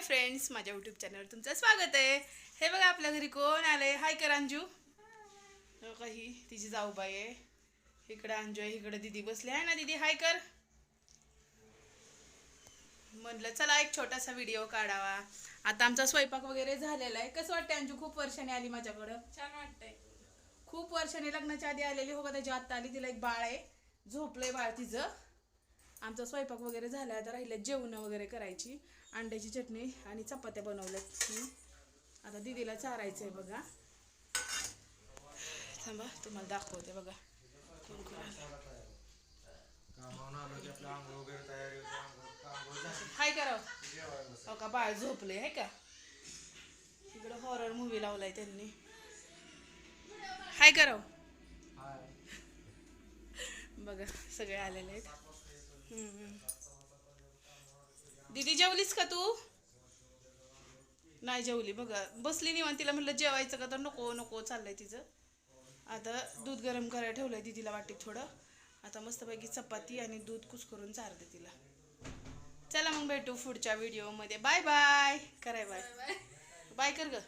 Hi friends माझ्या YouTube चॅनलवर तुमचं स्वागत आहे. हे बघा आपल्या घरी कोण आलंय? हाय कर अंजू. हो का ही तिची जाऊबाई आहे. इकडं अंजू आहे इकडं दिदी बसली आहे ना दिदी? हाय कर. म्हणलं चला एक छोटासा व्हिडिओ काढावा. आता आमचा स्वयंपाक वगैरे झालेला आहे. कसं वाटतं अंजू? खूप वर्षाने आली माझ्याकडं. छान वाटतंय. खूप वर्षाने लग्नाच्या आधी आलेली. हो का त्याची आत्ता आली. तिला एक बाळ आहे. झोपलंय बाळ तिचं. आमचा स्वयंपाक वगैरे झाला आता राहिलं जेवणं वगैरे करायची. अंड्याची चटणी आणि चपात्या बनवल्यात मी. आता दिदीला चारायचं आहे बघा. थांबा तुम्हाला दाखवते बघा. हाय करावं हो का? बाळ झोपले आहे का? इकडं हॉरर मूवी लावलाय त्यांनी. हाय करावं बघा सगळे आलेले आहेत. दीदी जेवलीस का तू? नाही जेवली. बघा बसली निवांत. तिला म्हटलं जेवायचं का? तर नको नको चाललंय तिचं. आता दूध गरम करायला ठेवलंय दीदीला वाटीत थोडं. आता मस्तपैकी चपाती आणि दूध कुस करून चारते तिला. चला मग भेटू पुढच्या व्हिडिओमध्ये बाय बाय कराय बाय. बाय कर ग.